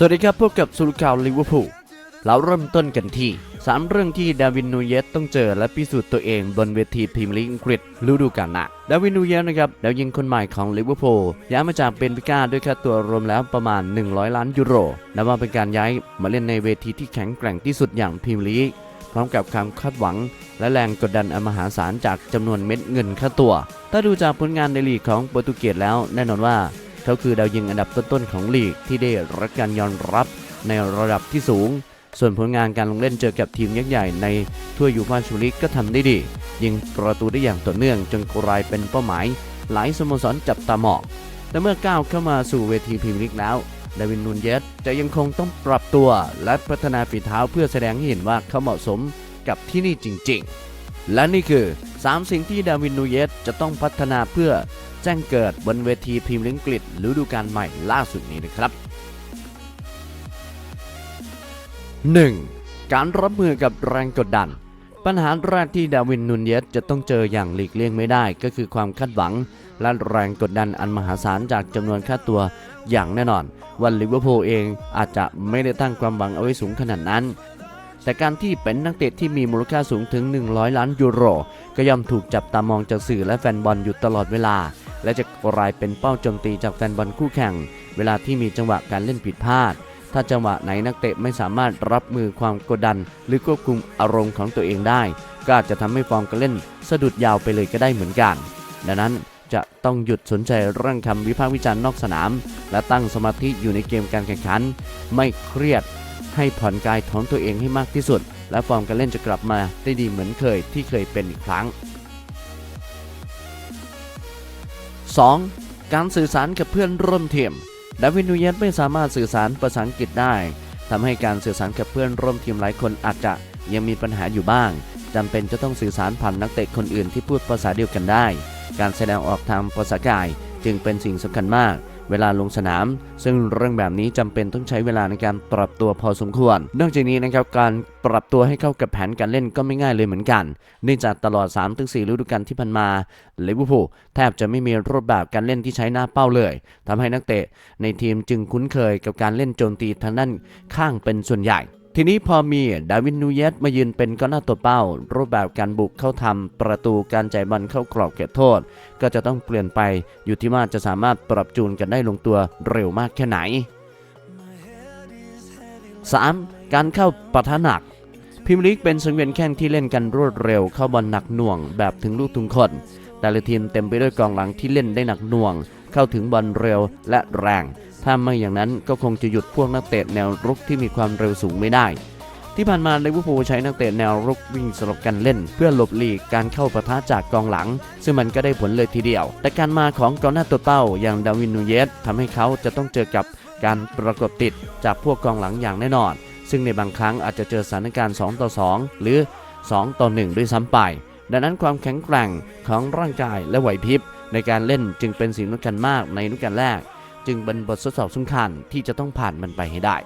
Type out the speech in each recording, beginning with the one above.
สวัสดีครับพบกับสุลข่าวลิเวอร์พูลเราเริ่มต้นกันที่ 3 เรื่องที่ดาวินนูเยสต้องเจอและพิสูจน์ตัวเองบนเวทีพรีเมียร์ลีกอังกฤษฤดูกาลหน้าดาวินนูเยสนะครับดาวยิงคนใหม่ของลิเวอร์พูลย้ายมาจากเบนฟิก้าด้วยค่าตัวรวมแล้วประมาณ 100 ล้านยูโรนับว่าเป็นการย้ายมาเล่นในเวทีที่แข็งแกร่งที่สุดอย่างพรีเมียร์ลีกพร้อมกับความคาดหวัง และแรงกดดันอันมหาศาลจากจำนวนเม็ดเงินค่าตัว ถ้าดูจากผลงานในลีกของโปรตุเกสแล้วแน่นอนว่า เขาคือดาวยิงอันดับต้นๆของลีกที่ได้รับการยอมรับในระดับที่สูง ส่วนผลงานการลงเล่นเจอกับทีมยักษ์ใหญ่ในถ้วยยูฟ่าแชมเปี้ยนลีกก็ทำได้ดี ยิงประตูได้อย่างต่อเนื่องจนกลายเป็นเป้าหมาย หลายสโมสรจับตามองแต่เมื่อก้าวเข้ามาสู่เวทีพรีเมียร์ลีกแล้วดาวินนูนเยสจะยังคงต้องปรับตัวและพัฒนาฝีเท้าเพื่อแสดงให้เห็นว่าเขาเหมาะสมกับที่นี่จริง ๆ และนี่คือ 3 สิ่งที่ดาวินนูเยสจะต้องพัฒนาเพื่อ แจ้งเกิดบนเวทีพรีเมียร์ลีกอังกฤษฤดูกาลใหม่ล่าสุดนี้นะครับ 1. การรับมือกับแรงกดดัน ปัญหาแรกที่ดาวินนูนเยสจะต้องเจออย่างหลีกเลี่ยงไม่ได้ก็คือความคาดหวัง และแรงกดดันอันมหาศาลจากจำนวนค่าตัวอย่างแน่นอน วันลิเวอร์พูลเองอาจจะไม่ได้ตั้งความหวังเอาไว้สูงขนาดนั้น แต่การที่เป็นนักเตะที่มีมูลค่าสูงถึง 100 ล้านยูโร ก็ย่อมถูกจับตามองจากสื่อและแฟนบอลอยู่ตลอดเวลา และจะกลายเป็นเป้าโจมตีจากแฟนบอลคู่แข่ง เวลาที่มีจังหวะการเล่นผิดพลาด ถ้าจังหวะไหนนักเตะไม่สามารถรับมือความกดดัน หรือควบคุมอารมณ์ของตัวเองได้ ก็อาจจะทำให้ฟอร์มการเล่นสะดุดยาวไปเลยก็ได้เหมือนกัน ดังนั้นจะต้องหยุดสนใจเรื่องคำวิพากษ์วิจารณ์นอกสนาม และตั้งสมาธิอยู่ในเกมการแข่งขัน ไม่เครียดให้ผ่อนกายท้องตัวเองให้มากที่สุด และฟอร์มการเล่นจะกลับมาได้ดีเหมือนเคยที่เคยเป็นอีกครั้ง 2. การสื่อสารกับเพื่อนร่วมทีมดาวินนูเยสไม่สามารถสื่อสารภาษาอังกฤษได้ทำให้การสื่อสารกับเพื่อนร่วมทีมหลายคนอาจจะยังมีปัญหาอยู่บ้างจำเป็นจะต้องสื่อสารผ่านนักเตะคนอื่นที่พูดภาษาเดียวกันได้ การแสดงออกทางภาษากายจึงเป็นสิ่งสำคัญมาก เวลาลงสนาม ซึ่งเรื่องแบบนี้จำเป็นต้องใช้เวลาในการปรับตัวพอสมควร นอกจากนี้นะครับการปรับตัวให้เข้ากับแผนการเล่นก็ไม่ง่ายเลยเหมือนกัน เนื่องจากตลอด 3-4ฤดูกาลที่ผ่านมาลิเวอร์พูลแทบจะไม่มีรูปแบบการเล่นที่ใช้หน้าเป้าเลยทำให้นักเตะในทีมจึงคุ้นเคยกับการเล่นโจมตีทางด้านข้างเป็นส่วนใหญ่ ทีนี้พอมีดาวินนูเยสมายืนเป็นก้อนหน้าตัวเป้า รูปแบบการบุกเข้าทำประตูการจ่ายบอลเข้ากรอบเขตโทษ ก็จะต้องเปลี่ยนไปอยู่ที่ว่าจะสามารถปรับจูนกันได้ลงตัวเร็วมากแค่ไหน 3. การเข้าปะทะหนักพิมลีกเป็นสังเวียนแข่งที่เล่นกันรวดเร็วเข้าบอลหนักหน่วงแบบถึงลูกทุงคน แต่ละทีมเต็มไปด้วยกองหลังที่เล่นได้หนักหน่วง เข้าถึงบอลเร็วและแรง ถ้าไม่อย่างนั้นก็คงจะหยุดพวกนักเตะแนวรุกที่มีความเร็วสูงไม่ได้ ที่ผ่านมาลิเวอร์พูลใช้นักเตะแนวรุกวิ่งสลับกันเล่น เพื่อหลบหลีกการเข้าปะทะจากกองหลัง ซึ่งมันก็ได้ผลเลยทีเดียว แต่การมาของกองหน้าตัวเป้าอย่างดาวินนูเยสทำให้เขาจะต้องเจอกับการประกบติดจากพวกกองหลังอย่างแน่นอน ซึ่งในบางครั้งอาจจะเจอสถานการณ์ 2 ต่อ 2 หรือ 2 ต่อ 1 ด้วยซ้ำไป ดังนั้นความแข็งแกร่งของร่างกายและไหวพริบในการเล่นจึงเป็นสิ่งสำคัญมากในฤดูกาลแรก จึงเป็นบททดสอบสำคัญที่จะต้องผ่านมันไปให้ได้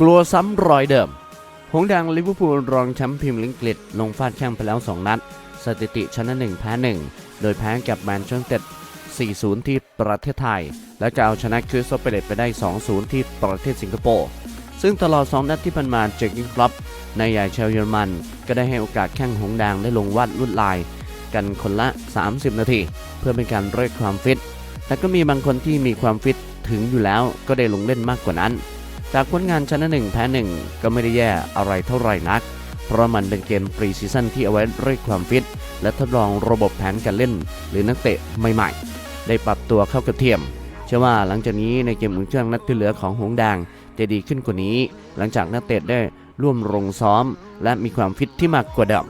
กลัวซ้ำรอยเดิม หงส์แดงลิเวอร์พูลรองแชมป์พรีเมียร์ลีกอังกฤษลงฟาดแข้งไปแล้ว 2 นัด สถิติชนะ1แพ้1 โดยแพ้กับแมนเชสเตอร์4-0 ที่ประเทศไทย และก็เอาชนะคริสโตเปเรตไปได้ 2-0 ที่ประเทศสิงคโปร์ซึ่งตลอด 2 นัดที่ผ่านมาเจคกิ้งฟลอปในใหญ่ชาวเยอรมัน ก็ได้ให้โอกาสแข้งหงส์แดงได้ลงวาดลวดลาย กันคนละ 30 นาที เพื่อเป็นการเรียกความฟิต แต่ก็มีบางคนที่มีความฟิตถึงอยู่แล้วก็ได้ลงเล่นมากกว่านั้น จากผลงานชนะหนึ่งแพ้หนึ่งก็ไม่ได้แย่อะไรเท่าไหร่นัก เพราะมันเป็นเกมปรีซีซั่นที่เอาไว้เรียกความฟิต และทดลองระบบแผนการเล่น หรือนักเตะใหม่ๆ ได้ปรับตัวเข้ากระเทียมเชื่อว่าหลังจากนี้ในเกมอุ่นเครื่องนัดที่เหลือของหงแดงจะดีขึ้นกว่านี้ หลังจากนักเตะได้ร่วมลงซ้อม และมีความฟิตที่มากกว่าเดิม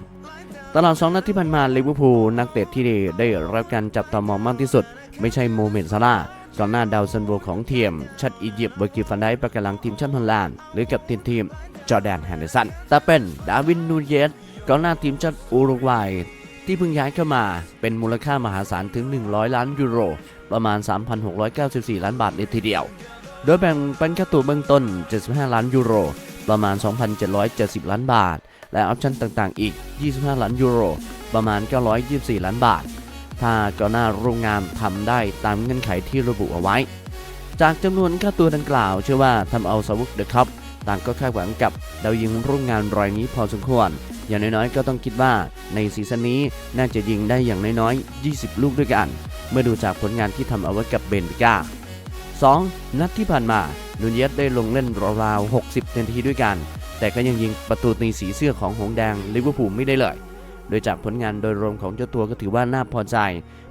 ตลอด 2 นัดที่ผ่านมาลิเวอร์พูลนักเตะที่ได้รับการจับตามองมากที่สุด ไม่ใช่โมเมนต์ซาร่าก่อนหน้าดาวซันโบของทีมชัดอียิปต์เบอร์กิฟันไดประกำลังทีมชาติฮอลแลนด์หรือกับทีมทีมจอร์แดนแฮนเดอร์สันแต่เป็นดาวินนูเยสกองหน้าทีมชาติอุรุกวัย ที่เพิ่งย้ายเข้ามาเป็นมูลค่ามหาศาลถึง 100 ล้านยูโร ประมาณ 3,694 ล้านบาทเลยทีเดียว โดยแบ่งเป็นค่าตัวเบื้องต้น 75 ล้านยูโร ประมาณ 2,770 ล้านบาท และออปชั่นต่างๆ อีก 25 ล้านยูโร ประมาณ 924 ล้านบาท ถ้ากอหน้าโรงงานทำได้ตามเงื่อนไขที่ระบุเอาไว้ จากจำนวนค่าตัวดังกล่าว เชื่อว่าทำเอาสาวกเดอะคัพต่างก็คาดหวังกับดาวยิงร่วมงานรายนี้พอสมควร อย่างน้อยๆ ก็ต้องคิดว่าในซีซั่นนี้น่าจะยิงได้อย่างน้อยๆ 20 ลูกด้วยกัน เมื่อดูจากผลงานที่ทำเอาไว้กับเบนฟิก้า 2. นัดที่ผ่านมานูนเยสได้ลงเล่นราวๆ60 นาทีด้วยกัน แต่ก็ยังยิงประตูในสีเสื้อของหงส์แดงลิเวอร์พูลไม่ได้เลย โดยจากผลงานโดยรวมของเจ้าตัวก็ถือว่าน่าพอใจ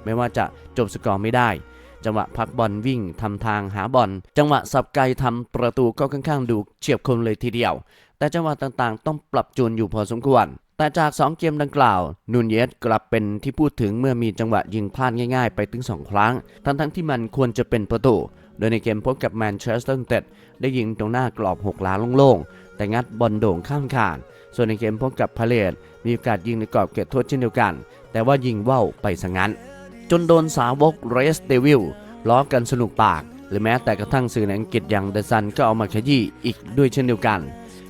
ไม่ว่าจะจบสกอร์ไม่ได้ จังหวะพักบอลวิ่งทำทางหาบอล จังหวะสับไกลทำประตูก็ค่อนข้างดูเฉียบคมเลยทีเดียว แต่จังหวะต่างๆ ต้องปรับจูนอยู่พอสมควรแต่จาก 2 เกมดังกล่าว นูนเยสกลับเป็นที่พูดถึงเมื่อมีจังหวะยิงพลาดง่ายๆ ไปถึง 2 ครั้ง ทั้งๆที่มันควรจะเป็นประตู โดยในเกมพบกับแมนเชสเตอร์ยูไนเต็ดได้ยิงตรงหน้ากรอบ 6 ล้านโล่งๆ แต่งัดบอลโด่งข้ามคาน ส่วนในเกมพบกับพาเลตมีโอกาสยิงในกรอบเขตโทษเช่นเดียวกัน แต่ว่ายิงว่าวไปซะงั้น จนโดนสาวกเรสเดวิลล้อกันสนุกปาก หรือแม้แต่กระทั่งสื่อในอังกฤษอย่างเดอะซันก็เอามาขยี้อีกด้วยเช่นเดียวกัน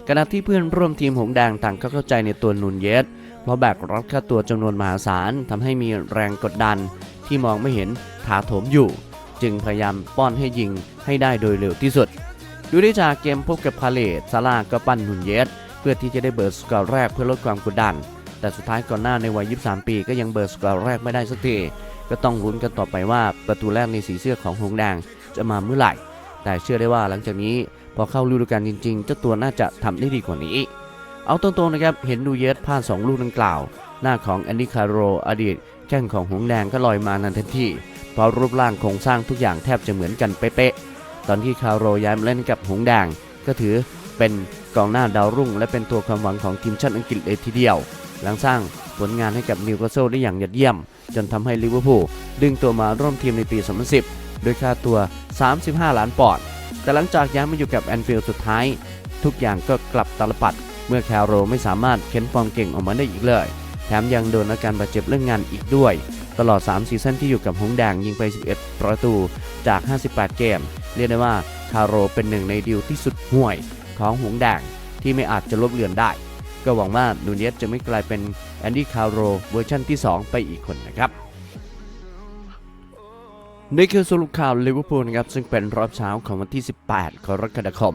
ขณะที่เพื่อนร่วมทีมหงแดงต่างก็เข้าใจในตัวนูนเยสเพราะแบกรับค่าตัวจำนวนมหาศาลทำให้มีแรงกดดันที่มองไม่เห็นถาโถมอยู่ จึงพยายามป้อนให้ยิงให้ได้โดยเร็วที่สุด ดูได้จากเกมพบกับพาเลตซาร่าก็ปั้นนุนเยส เพื่อที่จะได้เบิร์ดสกอร์แรกเพื่อลดความกดดัน แต่สุดท้ายก่อนหน้าในวัย 23 ปีก็ยังเบิร์ดสกอร์แรกไม่ได้สักทีก็ต้องลุ้นกันต่อไปว่าประตูแรกในสีเสื้อของหงส์แดงจะมาเมื่อไหร่ แต่เชื่อได้ว่าหลังจากนี้พอเข้าฤดูกาลจริงๆเจ้าตัวน่าจะทำได้ดีกว่านี้ เอาตรงๆนะครับเห็นดูเยสพลาด2ลูกดังกล่าว หน้าของแอนดี้คาร์โรอดีตแข้งของหงส์แดงก็ลอยมานันทันที เพราะรูปร่างโครงสร้างทุกอย่างแทบจะเหมือนกันเป๊ะๆ ตอนที่คาโรย้ายมาเล่นกับหงส์แดงก็ถือเป็นกองหน้าดาวรุ่ง และเป็นตัวความหวังของทีมชาติอังกฤษเลยทีเดียว หลังสร้างผลงานให้กับนิวคาสเซิลได้อย่างยอดเยี่ยม จนทำให้ลิเวอร์พูลดึงตัวมาร่วมทีมในปี 2010ด้วยค่าตัว 35 ล้านปอนด์แต่หลังจากย้ายมาอยู่กับแอนฟิลด์สุดท้าย ทุกอย่างก็กลับตาลปัด เมื่อแคโรไม่สามารถเค้นฟอร์มเก่งออกมาได้อีกเลย แถมยังโดนอาการบาดเจ็บเรื่องงานอีกด้วย ตลอด 3 ซีซั่นที่อยู่กับหงแดงยิงไป 11 ประตูจาก 58 เกม เรียกได้ว่าคาโรเป็นหนึ่งในดีลที่สุดห่วยของหงแดงที่ไม่อาจจะลบเลือนได้ ก็หวังว่านูเนสจะไม่กลายเป็นแอนดี้คาโรเวอร์ชั่นที่ 2 ไปอีกคนนะครับนี่คือสรุปข่าวลิเวอร์พูลนะครับซึ่งเป็นรอบเช้าของวันที่ 18 กรกฎาคม